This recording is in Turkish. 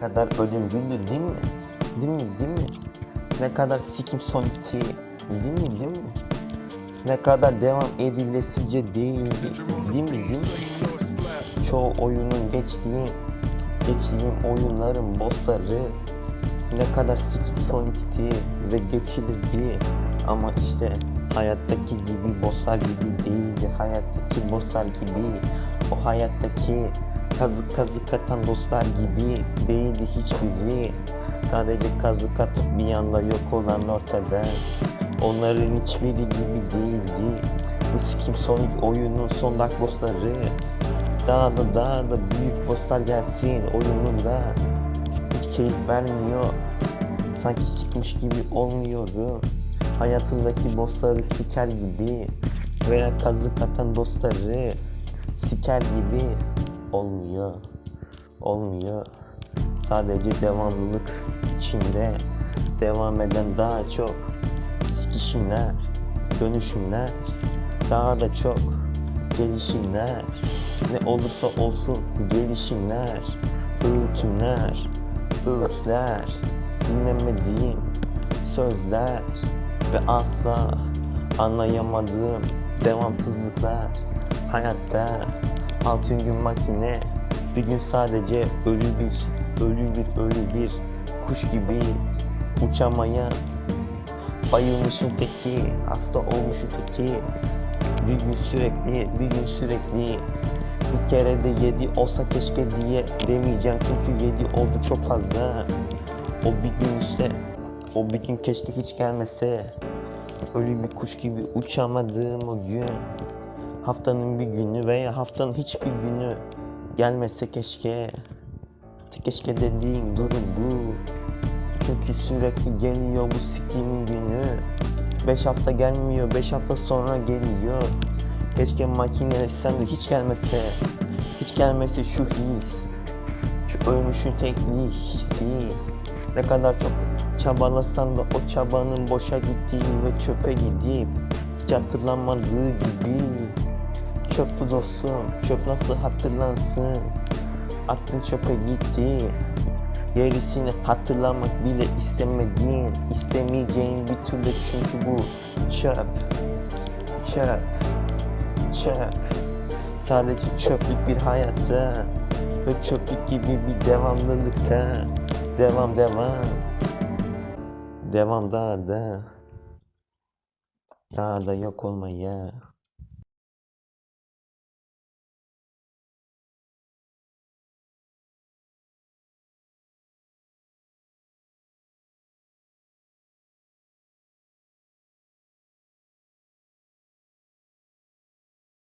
kadar ölümcüldü değil mi? Değil mi değil mi? Ne kadar sikim son iki değil mi değil mi? Ne kadar devam edilesice değil değil mi değil mi? Çoğu oyunun geçtiğim geçtiğim oyunların bossları ne kadar sikim son iki ve geçilirdi ama işte hayattaki gibi bosslar gibi değildi hayattaki bosslar gibi o hayattaki kazık kazık atan dostlar gibi değildi hiçbiri. Sadece kazık atıp bir anda yok olan ortada. Onların hiçbiri gibi değildi. Bu Skim Sonic oyunun son dark bossları daha da daha da büyük bosslar gelsin oyununda. Hiç keyif vermiyor. Sanki sıkmış gibi olmuyorum hayatımdaki bossları siker gibi veya kazık atan dostları siker gibi olmuyor. Olmuyor. Sadece devamlılık içinde devam eden daha çok sikişimler dönüşümler daha da çok gelişimler. Ne olursa olsun gelişimler öğütümler öğütler dinlemediğim sözler ve asla anlayamadığım devamsızlıklar hayatta altın gün makine bir gün sadece ölü bir ölü bir ölü bir kuş gibi uçamaya bayılmışın teki hasta olmuşun teki bir gün sürekli bir gün sürekli bir kere de yedi olsa keşke diye demeyeceğim. Çünkü yedi oldu çok fazla. O bir gün işte o bir gün keşke hiç gelmese. Ölü bir kuş gibi uçamadığım o gün Haftanın bir günü veya haftanın hiçbir günü Gelmese keşke. Keşke dediğim durum bu. Çünkü sürekli geliyor bu sikimin günü. 5 hafta gelmiyor 5 hafta sonra geliyor. Keşke makineleşsem de hiç gelmese Hiç gelmese şu his Şu ölmüşün tekliği hissi. Ne kadar çok çabalasan da o çabanın boşa gittiği ve çöpe gidip Hiç hatırlanmadığı gibi Çöp dostum çöp nasıl hatırlansın? Aklın çöpe gitti. Gerisini hatırlamak bile istemediğin istemeyeceğin bir türlü çünkü bu çöp Çöp Çöp. Sadece çöplük bir hayatta Ve çöplük gibi bir devamlılıkta. Devam devam. Devam daha da. Daha da yok olmaya